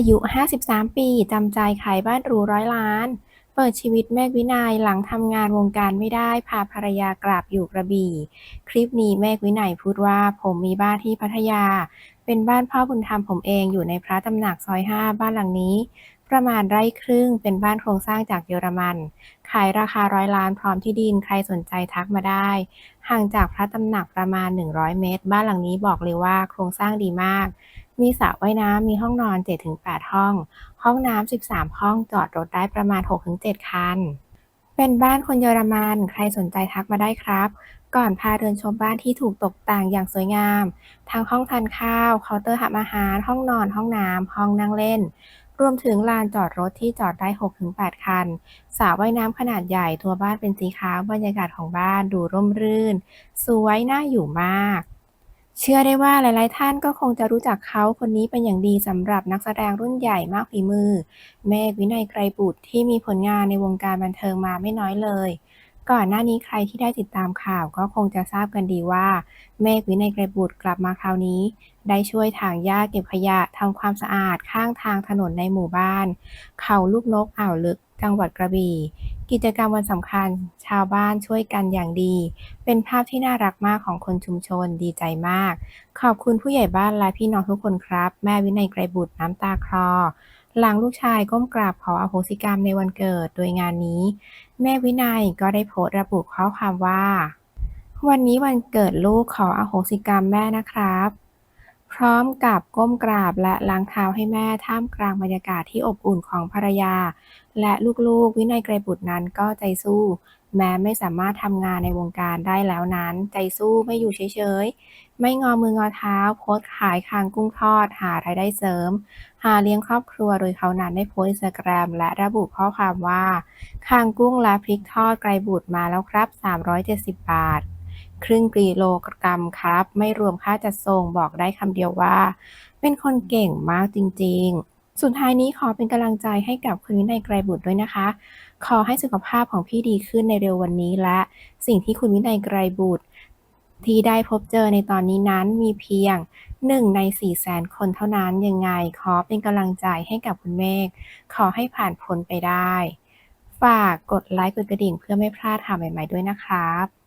ายุ 53 ปี จำใจขายบ้านหรูร้อยล้าน เปิดชีวิตเมฆวินัยหลังทำงานวงการไม่ได้ พาภรรยากลับอยู่กระบี่ คลิปนี้เมฆวินัยพูดว่าผมมีบ้านที่พัทยา เป็นบ้านพ่อบุญธรรมผมเองอยู่ในพระตำหนักซอย 5 บ้านหลังนี้ ประมาณไร่ครึ่งเป็นบ้านโครงสร้างจากเยอรมัน ขายราคาร้อยล้านพร้อมที่ดินใครสนใจทักมาได้ ห่างจากพระตำหนักประมาณ 100 เมตร บ้านหลังนี้บอกเลยว่าโครงสร้างดีมาก มีสระว่ายน้ำ มีห้องนอน 7-8 ห้อง ห้องน้ำ 13 ห้อง จอดรถได้ประมาณ 6-7 คัน เป็นบ้านคนเยอรมัน ใครสนใจทักมาได้ครับ ก่อนพาเดินชมบ้านที่ถูกตกแต่งอย่างสวยงาม ทั้งห้องทานข้าว เคาน์เตอร์ทำอาหาร ห้องนอน ห้องน้ำ ห้องนั่งเล่น รวมถึงลานจอดรถที่จอดได้ 6-8 คัน สระว่ายน้ำขนาดใหญ่ ตัวบ้านเป็นสีขาว บรรยากาศของบ้านดูร่มรื่น สวยน่าอยู่มาก เชื่อได้ว่าหลาย ๆ ท่านก็คงจะรู้จักเขาคนนี้เป็นอย่างดีสำหรับนักแสดงรุ่นใหญ่มากฝีมือ เมฆวินัยไกรบุตรที่มีผลงานในวงการบันเทิงมาไม่น้อยเลย ก่อนหน้านี้ใครที่ได้ติดตามข่าวก็คงจะทราบกันดีว่า เมฆวินัยไกรบุตรกลับมาคราวนี้ ได้ช่วยถางหญ้าเก็บขยะทำความสะอาดข้างทางถนนในหมู่บ้าน เขาลูกนกอ่าวลึก จังหวัดกระบี่ กิจกรรมวันสำคัญ ชาวบ้านช่วยกันอย่างดี เป็นภาพที่น่ารักมากของคนชุมชนดีใจมาก ขอบคุณผู้ใหญ่บ้านและพี่น้องทุกคนครับ แม่วินัยไกรบุตรน้ำตาคลอหลังลูกชายก้มกราบขออโหสิกรรมในวันเกิดโดยงานนี้ แม่วินัยก็ได้โพสต์ระบุข้อความว่า วันนี้วันเกิดลูกขออโหสิกรรมแม่นะครับ ร้อมกับก้มกราบและล้างเท้าให้แม่ท่ามกลางบรรยากาศที่อบอุ่นของภรรยา และลูกๆ วินัยไกรบุตรนั้นก็ใจสู้ แม้ไม่สามารถทำงานในวงการได้แล้วนั้น ใจสู้ไม่อยู่เฉยๆ ไม่งอมืองอเท้า โพสขายคางกุ้งทอด หารายได้เสริม หาเลี้ยงครอบครัวโดยเขานั้นได้โพสต์ Instagram และระบุข้อความว่าคางกุ้งและพริกทอดไกรบุตรมาแล้วครับ 370 บาท ครึ่งกิโลกรัมครับ ไม่รวมค่าจัดส่งบอกได้คำเดียวว่า เป็นคนเก่งมากจริง ๆ สุดท้ายนี้ขอเป็นกำลังใจให้กับคุณวินัยไกรบุตรด้วยนะคะ ขอให้สุขภาพของพี่ดีขึ้นในเร็ววันนี้และ สิ่งที่คุณวินัยไกรบุตรที่ได้พบเจอในตอนนี้นั้นมีเพียง 1 ใน 4 0 0 0 0 คนเท่านั้นยังไง ขอเป็นกำลังใจให้กับคุณเมฆขอให้ผ่านพ้นไปได้ ฝากกดไลค์กดกระดิ่งเพื่อไม่พลาดข่าวใหม่ ๆ ด้วยนะครับ